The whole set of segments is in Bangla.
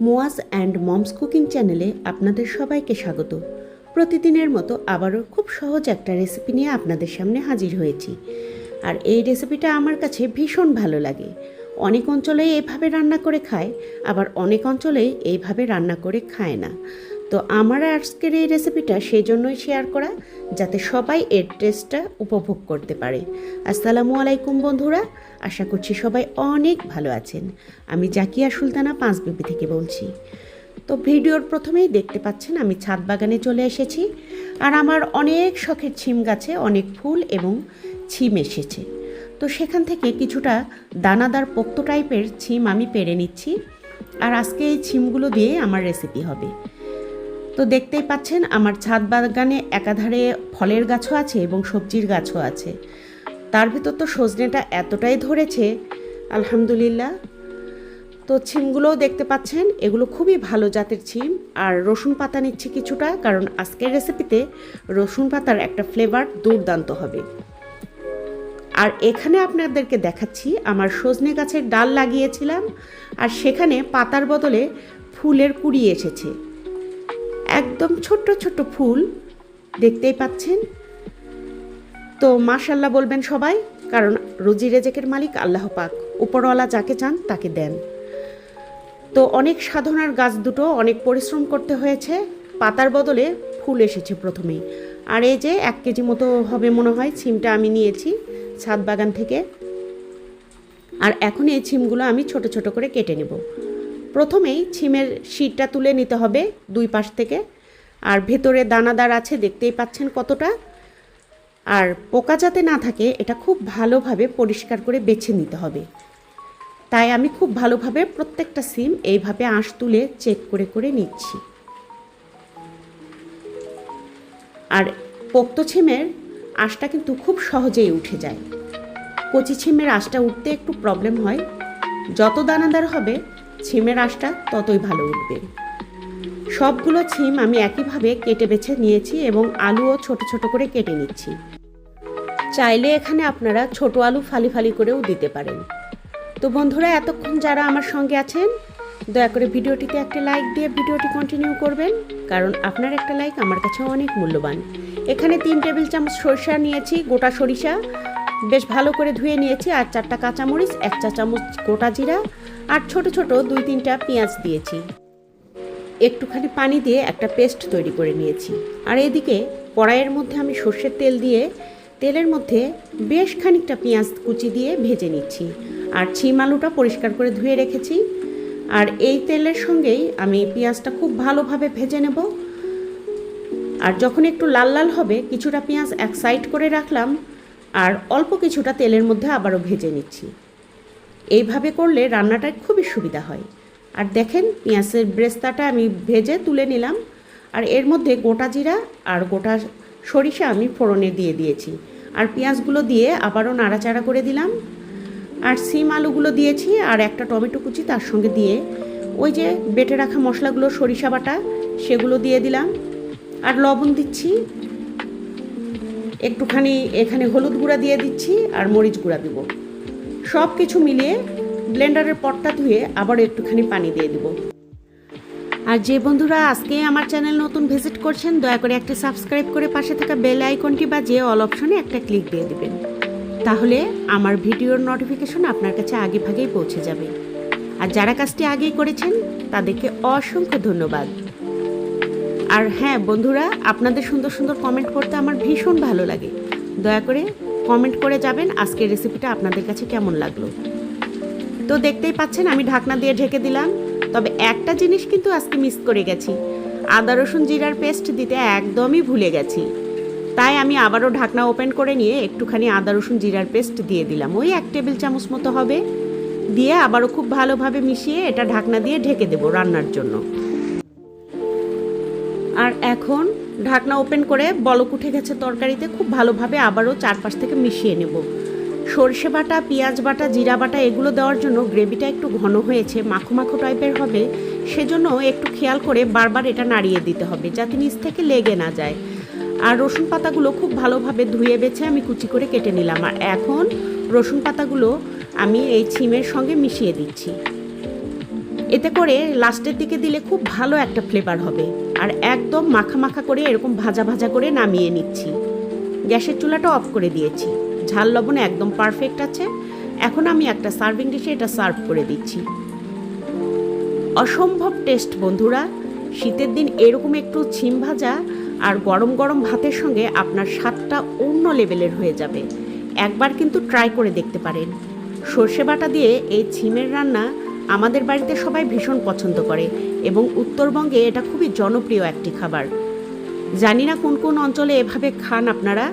মোয়াজ অ্যান্ড মমস কুকিং চ্যানেলে আপনাদের সবাইকে স্বাগত। প্রতিদিনের মতো আবারও খুব সহজ একটা রেসিপি নিয়ে আপনাদের সামনে হাজির হয়েছি। আর এই রেসিপিটা আমার কাছে ভীষণ ভালো লাগে। অনেক অঞ্চলেই এইভাবে রান্না করে খায়, আবার অনেক অঞ্চলেই এইভাবে রান্না করে খায় না। তো আমার আজকের এই রেসিপিটা সেই জন্যই শেয়ার করা, যাতে সবাই এর টেস্টটা উপভোগ করতে পারে। আসসালামু আলাইকুম বন্ধুরা, আশা করছি সবাই অনেক ভালো আছেন। আমি জাকিয়া সুলতানা পাঁচ বিবি থেকে বলছি। তো ভিডিওর প্রথমেই দেখতে পাচ্ছেন, আমি ছাদ বাগানে চলে এসেছি, আর আমার অনেক শখের ছিম গাছে অনেক ফুল এবং ছিম এসেছে। তো সেখান থেকে কিছুটা দানাদার পোক্ত টাইপের ছিম আমি পেরে নিচ্ছি, আর আজকে এই ছিমগুলো দিয়ে আমার রেসিপি হবে। তো দেখতেই পাচ্ছেন আমার ছাদ বাগানে একাধারে ফলের গাছও আছে এবং সবজির গাছও আছে। তার ভিতর তো সজনেটা এতটাই ধরেছে, আলহামদুলিল্লাহ। তো ছিমগুলোও দেখতে পাচ্ছেন, এগুলো খুবই ভালো জাতের ছিম। আর রসুন পাতা নিচ্ছি কিছুটা, কারণ আজকের রেসিপিতে রসুন পাতার একটা ফ্লেভার দুর্দান্ত হবে। আর এখানে আপনাদেরকে দেখাচ্ছি, আমার সজনে গাছের ডাল লাগিয়েছিলাম, আর সেখানে পাতার বদলে ফুলের কুড়ি এসেছে। একদম ছোট্ট ছোট্ট ফুল দেখতেই পাচ্ছেন। তো মাশাল্লাহ বলবেন সবাই, কারণ রুজি রেজেকের মালিক আল্লাহ পাক, উপরওয়ালা যাকে চান তাকে দেন। তো অনেক সাধনার গাছ দুটো অনেক পরিশ্রম করতে হয়েছে, পাতার বদলে ফুল এসেছে প্রথমেই। আর এই যে এক কেজি মতো হবে মনে হয়, ছিমটা আমি নিয়েছি ছাদ বাগান থেকে। আর এখন এই ছিমগুলো আমি ছোট ছোট করে কেটে নেব। প্রথমেই ছিমের শীটটা তুলে নিতে হবে দুই পাশ থেকে। আর ভেতরে দানাদার আছে, দেখতেই পাচ্ছেন কতটা। আর পোকা যাতে না থাকে, এটা খুব ভালোভাবে পরিষ্কার করে বেছে নিতে হবে। তাই আমি খুব ভালোভাবে প্রত্যেকটা সিম এইভাবে আঁশ তুলে চেক করে করে নিচ্ছি। আর পোক্ত ছিমের আঁশটা কিন্তু খুব সহজেই উঠে যায়। কচি ছিমের আঁশটা উঠতে একটু প্রবলেম হয়। যত দানাদার হবে ছিমের আঁশটা ততই ভালো উঠবে। সবগুলো ছিম আমি একইভাবে কেটে বেছে নিয়েছি এবং আলুও ছোট ছোট করে কেটে নিচ্ছি। চাইলে এখানে আপনারা ছোট আলু ফালি ফালি করেও দিতে পারেন। তো বন্ধুরা, এতক্ষণ যারা আমার সঙ্গে আছেন, দয়া করে ভিডিওটিতে একটা লাইক দিয়ে ভিডিওটি কন্টিনিউ করবেন, কারণ আপনার একটা লাইক আমার কাছে অনেক মূল্যবান। এখানে তিন টেবিল চামচ সরিষা নিয়েছি, গোটা সরিষা বেশ ভালো করে ধুয়ে নিয়েছি, আর চারটা কাঁচামরিচ, এক চা চামচ গোটা জিরা, আর ছোট ছোট দুই তিনটা পেঁয়াজ দিয়েছি। একটুখানি পানি দিয়ে একটা পেস্ট তৈরি করে নিয়েছি। আর এদিকে কড়াইয়ের মধ্যে আমি সর্ষের তেল দিয়ে তেলের মধ্যে বেশ খানিকটা পেঁয়াজ কুচি দিয়ে ভেজে নিচ্ছি। আর ছিম আলুটা পরিষ্কার করে ধুয়ে রেখেছি। আর এই তেলের সঙ্গেই আমি পেঁয়াজটা খুব ভালোভাবে ভেজে নেব। আর যখন একটু লাল লাল হবে, কিছুটা পেঁয়াজ এক সাইড করে রাখলাম। আর অল্প কিছুটা তেলের মধ্যে আবারও ভেজে নিচ্ছি। এইভাবে করলে রান্নাটা খুবই সুবিধা হয়। আর দেখেন, পেঁয়াজের ব্রেস্তাটা আমি ভেজে তুলে নিলাম। আর এর মধ্যে গোটা জিরা আর গোটা সরিষা আমি ফোড়নে দিয়ে দিয়েছি। আর পেঁয়াজগুলো দিয়ে আবারও নাড়াচাড়া করে দিলাম। আর সিম আলুগুলো দিয়েছি আর একটা টমেটো কুচি তার সঙ্গে দিয়ে ওই যে বেটে রাখা মশলাগুলো সরিষা বাটা সেগুলো দিয়ে দিলাম। আর লবণ দিচ্ছি। একটুখানি এখানে হলুদ গুঁড়া দিয়ে দিচ্ছি আর মরিচ গুঁড়া দিব। সব কিছু মিলিয়ে ব্লেন্ডারের পটটা ধুয়ে আবার একটুখানি পানি দিয়ে দিব। আর যে বন্ধুরা আজকে আমার চ্যানেল নতুন ভিজিট করছেন, দয়া করে একটা সাবস্ক্রাইব করে পাশে থাকা বেল আইকনটি বাজিয়ে অল অপশনে একটা ক্লিক দিয়ে দিবেন। তাহলে আমার ভিডিওর নোটিফিকেশন আপনার কাছে আগে ভাগেই পৌঁছে যাবে। আর যারা কাজটি আগেই করেছেন, তাদেরকে অসংখ্য ধন্যবাদ। আর হ্যাঁ বন্ধুরা, আপনাদের সুন্দর সুন্দর কমেন্ট করতে আমার ভীষণ ভালো লাগে। দয়া করে কমেন্ট করে যাবেন, আজকের রেসিপিটা আপনাদের কাছে কেমন লাগল? তো দেখতেই পাচ্ছেন, আমি ঢাকনা দিয়ে ঢেকে দিলাম। তবে একটা জিনিস কিন্তু আজকে মিস করে গেছি। আদা, রসুন, জিরার পেস্ট দিতে একদমই ভুলে গেছি। তাই আমি আবারও ঢাকনা ওপেন করে নিয়ে একটুখানি আদা, রসুন, জিরার পেস্ট দিয়ে দিলাম। ওই এক টেবিল চামচ মতো হবে। দিয়ে আবারও খুব ভালোভাবে মিশিয়ে এটা ঢাকনা দিয়ে ঢেকে দেবো রান্নার জন্য। আর এখন ঢাকনা ওপেন করে বলক উঠে গেছে তরকারিতে, খুব ভালোভাবে আবারও চারপাশ থেকে মিশিয়ে নেব। সর্ষে বাটা, পেঁয়াজ বাটা, জিরা বাটা এগুলো দেওয়ার জন্য গ্রেভিটা একটু ঘন হয়েছে, মাখো মাখো টাইপের হবে, সেজন্য একটু খেয়াল করে বারবার এটা নাড়িয়ে দিতে হবে যাতে নিচ থেকে লেগে না যায়। আর রসুন পাতাগুলো খুব ভালোভাবে ধুয়ে বেছে আমি কুচি করে কেটে নিলাম। আর এখন রসুন পাতাগুলো আমি এই ছিমের সঙ্গে মিশিয়ে দিচ্ছি। এতে করে লাস্টের দিকে দিলে খুব ভালো একটা ফ্লেভার হবে। আর একদম মাখা মাখা করে এরকম ভাজা ভাজা করে নামিয়ে নিচ্ছি। গ্যাসের চুলাটা অফ করে দিয়েছি। ঝাল লবণ একদম পারফেক্ট আছে। এখন আমি একটা সার্ভিং ডিশে এটা সার্ভ করে দিচ্ছি। অসম্ভব টেস্ট বন্ধুরা, শীতের দিন এরকম একটু ছিম ভাজা আর গরম গরম ভাতের সঙ্গে আপনার স্বাদটা অন্য লেভেলের হয়ে যাবে। একবার কিন্তু ট্রাই করে দেখতে পারেন। সর্ষে বাটা দিয়ে এই ছিমের রান্না আমাদের বাড়িতে সবাই ভীষণ পছন্দ করে এবং উত্তরবঙ্গে এটা খুবই জনপ্রিয় একটি খাবার। জানি না কোন কোন অঞ্চলে এভাবে খান আপনারা,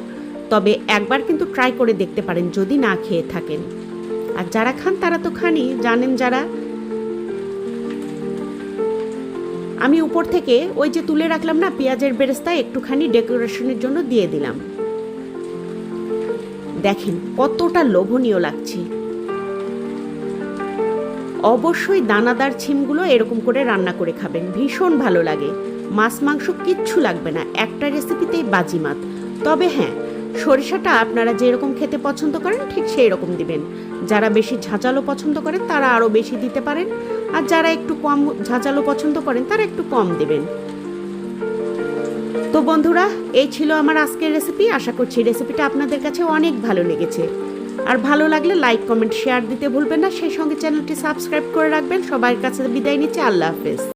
তবে একবার কিন্তু ট্রাই করে দেখতে পারেন যদি না খেয়ে থাকেন। আর যারা খান তারা তো খানই, জানেন যারা। আমি উপর থেকে ওই যে তুলে রাখলাম না পেঁয়াজের বেরেস্তা, একটুখানি ডেকোরেশনের জন্য দিয়ে দিলাম। দেখেন কতটা লোভনীয় লাগছে। অবশ্যই দানাদার ছিমগুলো এরকম করে রান্না করে খাবেন। ভীষণ ভালো লাগে। মাছ, মাংস কিচ্ছু লাগবে না। একটা রেসিপিতেই বাজিমাত তবে হ্যাঁ সরিষাটা আপনারা যেরকম খেতে পছন্দ করেন, ঠিক সেই রকম দিবেন। যারা বেশি ঝাঁঝালো পছন্দ করেন, তারা আরও বেশি দিতে পারেন। আর যারা একটু কম ঝাঁঝালো পছন্দ করেন, তারা একটু কম দেবেন। তো বন্ধুরা, এই ছিল আমার আজকের রেসিপি। আশা করছি রেসিপিটা আপনাদের কাছে অনেক ভালো লেগেছে। আর ভালো লাগলে লাইক কমেন্ট শেয়ার দিতে ভুলবেন না। সেই সঙ্গে চ্যানেলটি সাবস্ক্রাইব করে রাখবেন। সবার কাছে বিদায় নিচ্ছে। আল্লাহ হাফেজ।